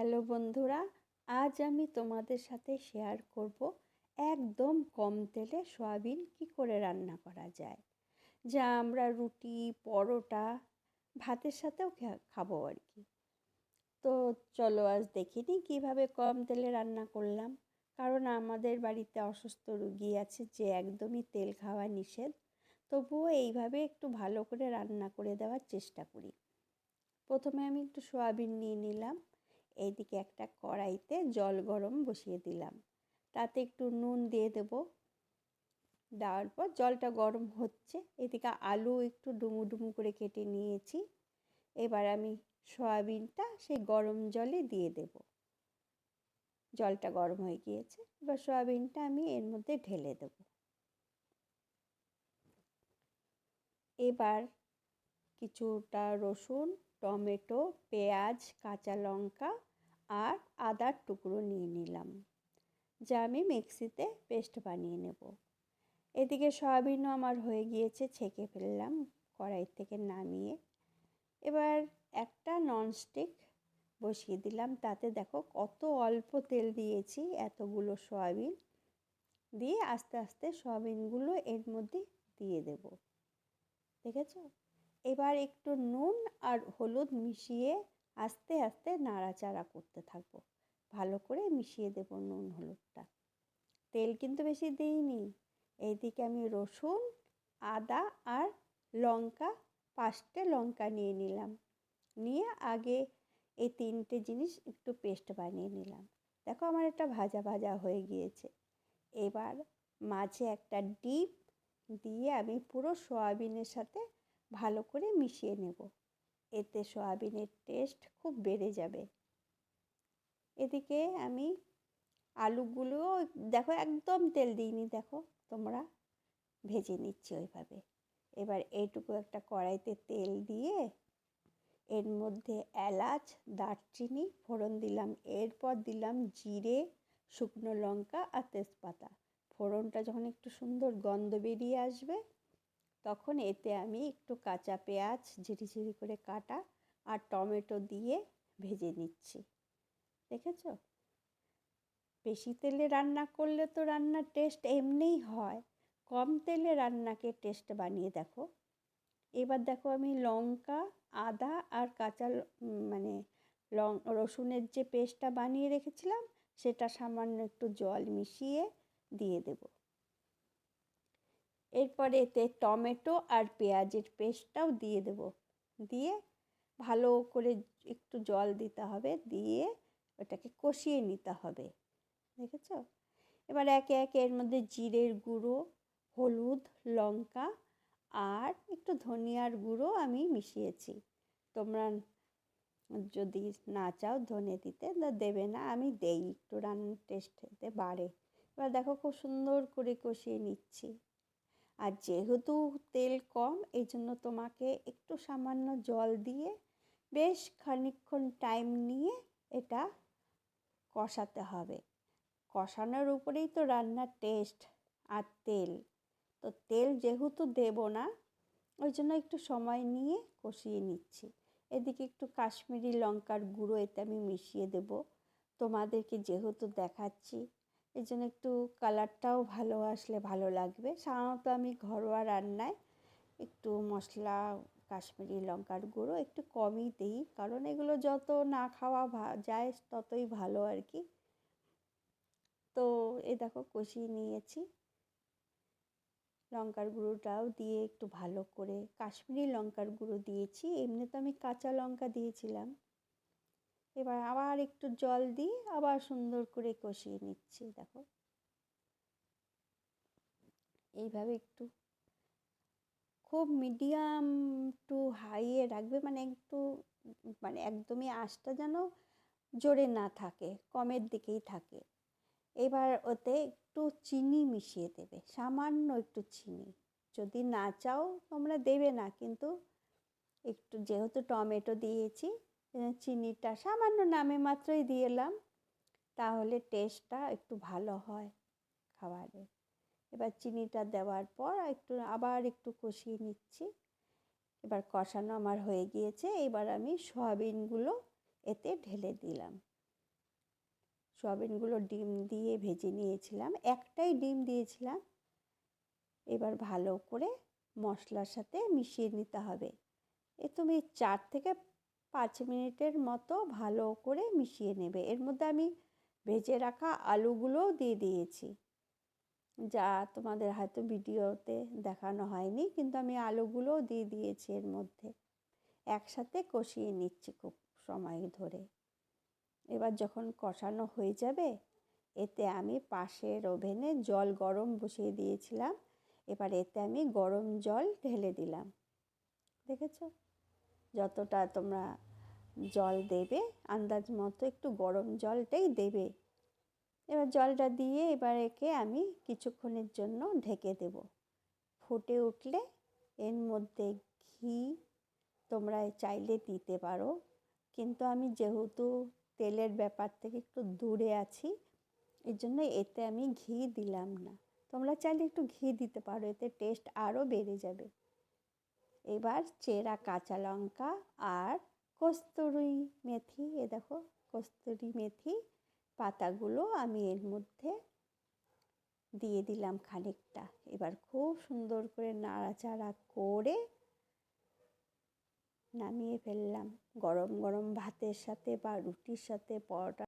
Hello বন্ধুরা, আজ আমি তোমাদের সাথে শেয়ার করব একদম কম তেলে সয়াবিন কি করে রান্না করা যায়। যা আমরা রুটি, পরোটা, ভাতের সাথেও খাব আর কি। তো চলো আজ দেখিনি কীভাবে কম তেলে রান্না করলাম। কারণ আমাদের বাড়িতে অসুস্থ রুগী আছে যে একদমই তেল খাওয়া নিষেধ। তবুও এইভাবে একটু ভালো করে রান্না করে দেওয়ার চেষ্টা করি। প্রথমে আমি একটু সয়াবিন নিয়ে নিলাম। এইদিকে একটা কড়াইতে জল গরম বসিয়ে দিলাম। তাতে একটু নুন দিয়ে দেব। দেওয়ার পর জলটা গরম হচ্ছে। এদিকে আলু একটু ডুমু ডুমু করে কেটে নিয়েছি। এবার আমি সয়াবিনটা সেই গরম জলে দিয়ে দেব। জলটা গরম হয়ে গিয়েছে। এবার সয়াবিনটা আমি এর মধ্যে ঢেলে দেব। এবার কিছুটা রসুন টমেটো, পেঁয়াজ, কাঁচা লঙ্কা আর আদার টুকরো নিয়ে নিলাম। যা আমি মিক্সিতে পেস্ট বানিয়ে নেব। এদিকে সয়াবিনও আমার হয়ে গিয়েছে, ছেঁকে ফেললাম কড়াই থেকে নামিয়ে। এবার একটা ননস্টিক বসিয়ে দিলাম। তাতে দেখো কত অল্প তেল দিয়েছি এতগুলো সয়াবিন। দিয়ে আস্তে আস্তে সয়াবিনগুলো এর মধ্যে দিয়ে দেব। দেখেছ? এবার একটু নুন আর হলুদ মিশিয়ে আস্তে আস্তে নাড়াচাড়া করতে থাকব। ভালো করে মিশিয়ে দেবো নুন হলুদটা। তেল কিন্তু বেশি দিইনি। এইদিকে আমি রসুন, আদা আর লঙ্কা, পাঁচটে লঙ্কা নিয়ে নিলাম। নিয়ে আগে এই তিনটে জিনিস একটু পেস্ট বানিয়ে নিলাম। দেখো আমার একটা ভাজা ভাজা হয়ে গিয়েছে। এবার মাঝে একটা ডিপ দিয়ে আমি পুরো সয়াবিনের সাথে ভালো করে মিশিয়ে নেব। এতে সয়াবিনের টেস্ট খুব বেড়ে যাবে। এদিকে আমি আলুগুলোও দেখো একদম তেল দিইনি, দেখো তোমরা ভেজে নিচ্ছি ওইভাবে। এবার এইটুকু একটা কড়াইতে তেল দিয়ে এর মধ্যে এলাচ, দারচিনি, ফোড়ন দিলাম। এরপর দিলাম জিরে, শুকনো লঙ্কা আর তেজপাতা। ফোড়নটা যখন একটু সুন্দর গন্ধ বেরিয়ে আসবে তখন এতে আমি একটু কাঁচা পেঁয়াজ ঝিরি ঝিরি করে কাটা আর টমেটো দিয়ে ভেজে নিচ্ছি। দেখেছ? বেশি তেলে রান্না করলে তো রান্নার টেস্ট এমনিই হয়। কম তেলে রান্নাকে টেস্ট বানিয়ে দেখো। এবার দেখো আমি লঙ্কা, আদা আর কাঁচা মানে লং রসুনের যে পেস্টটা বানিয়ে রেখেছিলাম, সেটা সামান্য একটু জল মিশিয়ে দিয়ে দেবো। এরপরে এতে টমেটো আর পেঁয়াজের পেস্টটাও দিয়ে দেব। দিয়ে ভালো করে একটু জল দিতে হবে, দিয়ে ওটাকে কষিয়ে নিতে হবে। দেখেছ? এবার একে একে এর মধ্যে জিরের গুঁড়ো, হলুদ, লঙ্কা আর একটু ধনিয়ার গুঁড়ো আমি মিশিয়েছি। তোমরা যদি না চাও ধনে দিতে দেবে না, আমি দেই। একটু রান্নার টেস্ট বাড়ে। এবার দেখো খুব সুন্দর করে কষিয়ে নিচ্ছি। আর যেহেতু তেল কম এই জন্য তোমাকে একটু সামান্য জল দিয়ে বেশ খানিকক্ষণ টাইম নিয়ে এটা কষাতে হবে। কষানোর উপরেই তো রান্নার টেস্ট আর তেল। তো তেল যেহেতু দেব না, ওই জন্য একটু সময় নিয়ে কষিয়ে নিচ্ছি। এদিকে একটু কাশ্মীরি লঙ্কার গুঁড়ো এতে আমি মিশিয়ে দেব। তোমাদেরকে যেহেতু দেখাচ্ছি এই জন্য একটু কালারটাও ভালো আসলে ভালো লাগবে। সাধারণত আমি ঘরোয়া রান্নায় একটু মশলা, কাশ্মীরি লঙ্কার গুঁড়ো একটু কমই দিই। কারণ এগুলো যত না খাওয়া যায় ততই ভালো আর কি তো এ দেখো কষিয়ে নিয়েছি। লঙ্কার গুঁড়োটাও দিয়ে একটু ভালো করে কাশ্মীরি লঙ্কার গুঁড়ো দিয়েছি। এমনি তো আমি কাঁচা লঙ্কা দিয়েছিলাম। এবার আবার একটু জল দিয়ে আবার সুন্দর করে কষিয়ে নিচ্ছি, দেখো। এইভাবে একটু খুব মিডিয়াম টু হাইয়ে রাখবে মানে একটু মানে একদমই আঁচটা যেন জোরে না থাকে, কমের দিকেই থাকে। এবার ওতে একটু চিনি মিশিয়ে দেবে, সামান্য একটু চিনি। যদি না চাও তোমরা দেবে না, কিন্তু একটু যেহেতু টমেটো দিয়েছি চিনিটা সামান্য নামে মাত্রই দিয়ে এলাম। তাহলে টেস্টটা একটু ভালো হয় খাবারে। এবার চিনিটা দেওয়ার পর একটু, আবার একটু কষিয়ে নিচ্ছি। এবার কষানো আমার হয়ে গিয়েছে। এবার আমি সয়াবিনগুলো এতে ঢেলে দিলাম। সয়াবিনগুলো ডিম দিয়ে ভেজে নিয়েছিলাম। একটাই ডিম দিয়েছিলাম। এবার ভালো করে মশলার সাথে মিশিয়ে নিতে হবে। এ, তুমি চার থেকে পাঁচ মিনিটের মতো ভালো করে মিশিয়ে নেবে। এর মধ্যে আমি ভেজে রাখা আলুগুলোও দিয়ে দিয়েছি। যা তোমাদের হয়তো ভিডিওতে দেখানো হয়নি, কিন্তু আমি আলুগুলোও দিয়ে দিয়েছি এর মধ্যে। একসাথে কষিয়ে নিচ্ছি খুব সময় ধরে। এবার যখন কষানো হয়ে যাবে, এতে আমি পাশের ওভেনে জল গরম বসিয়ে দিয়েছিলাম। এবার এতে আমি গরম জল ঢেলে দিলাম। দেখেছ? যতটা তোমরা জল দেবে, আন্দাজ মতো একটু গরম জলটাই দেবে। এবার জলটা দিয়ে এবার একে আমি কিছুক্ষণের জন্য ঢেকে দেব। ফুটে উঠলে এর মধ্যে ঘি তোমরা চাইলে দিতে পারো। কিন্তু আমি যেহেতু তেলের ব্যাপার থেকে একটু দূরে আছি এর জন্য এতে আমি ঘি দিলাম না। তোমরা চাইলে একটু ঘি দিতে পারো, এতে টেস্ট আরও বেড়ে যাবে। এবার চেরা কাঁচা লঙ্কা আর কস্তুরি মেথি, এ দেখো কস্তুরি মেথি পাতাগুলো আমি এর মধ্যে দিয়ে দিলাম খানিকটা। এবার খুব সুন্দর করে নাড়াচাড়া করে নামিয়ে ফেললাম। গরম গরম ভাতের সাথে বা রুটির সাথে পরোটা